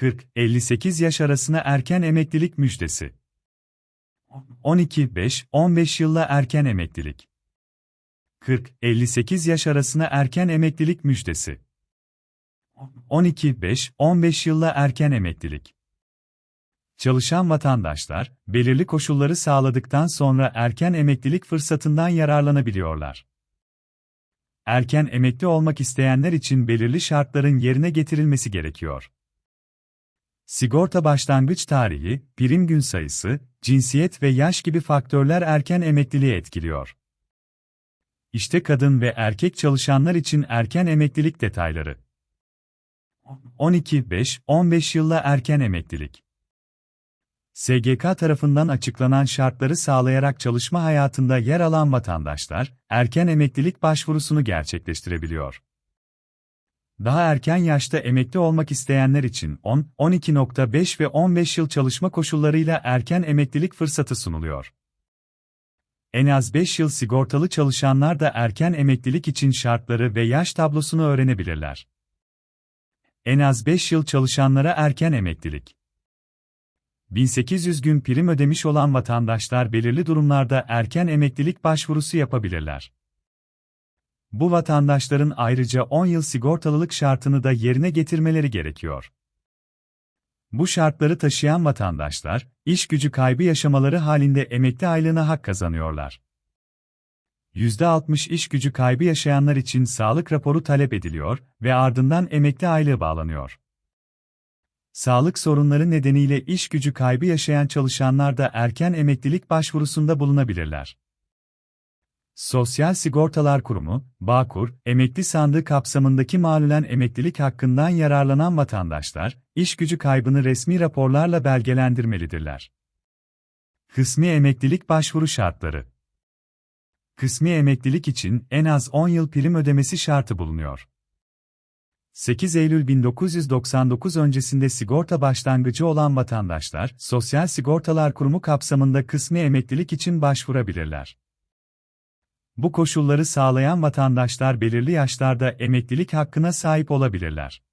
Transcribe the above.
40-58 yaş arasına erken emeklilik müjdesi. 12-5-15 yılla erken emeklilik. 40-58 yaş arasına erken emeklilik müjdesi. 12-5-15 yılla erken emeklilik. Çalışan vatandaşlar, belirli koşulları sağladıktan sonra erken emeklilik fırsatından yararlanabiliyorlar. Erken emekli olmak isteyenler için belirli şartların yerine getirilmesi gerekiyor. Sigorta başlangıç tarihi, prim gün sayısı, cinsiyet ve yaş gibi faktörler erken emekliliği etkiliyor. İşte kadın ve erkek çalışanlar için erken emeklilik detayları. 12-5-15 yılla erken emeklilik. SGK tarafından açıklanan şartları sağlayarak çalışma hayatında yer alan vatandaşlar, erken emeklilik başvurusunu gerçekleştirebiliyor. Daha erken yaşta emekli olmak isteyenler için 10, 12.5 ve 15 yıl çalışma koşullarıyla erken emeklilik fırsatı sunuluyor. En az 5 yıl sigortalı çalışanlar da erken emeklilik için şartları ve yaş tablosunu öğrenebilirler. En az 5 yıl çalışanlara erken emeklilik. 1800 gün prim ödemiş olan vatandaşlar belirli durumlarda erken emeklilik başvurusu yapabilirler. Bu vatandaşların ayrıca 10 yıl sigortalılık şartını da yerine getirmeleri gerekiyor. Bu şartları taşıyan vatandaşlar, iş gücü kaybı yaşamaları halinde emekli aylığına hak kazanıyorlar. %60 iş gücü kaybı yaşayanlar için sağlık raporu talep ediliyor ve ardından emekli aylığı bağlanıyor. Sağlık sorunları nedeniyle iş gücü kaybı yaşayan çalışanlar da erken emeklilik başvurusunda bulunabilirler. Sosyal Sigortalar Kurumu, Bağkur, emekli sandığı kapsamındaki malulen emeklilik hakkından yararlanan vatandaşlar, iş gücü kaybını resmi raporlarla belgelendirmelidirler. Kısmi emeklilik başvuru şartları Kısmi emeklilik için en az 10 yıl prim ödemesi şartı bulunuyor. 8 Eylül 1999 öncesinde sigorta başlangıcı olan vatandaşlar, Sosyal Sigortalar Kurumu kapsamında kısmi emeklilik için başvurabilirler. Bu koşulları sağlayan vatandaşlar belirli yaşlarda emeklilik hakkına sahip olabilirler.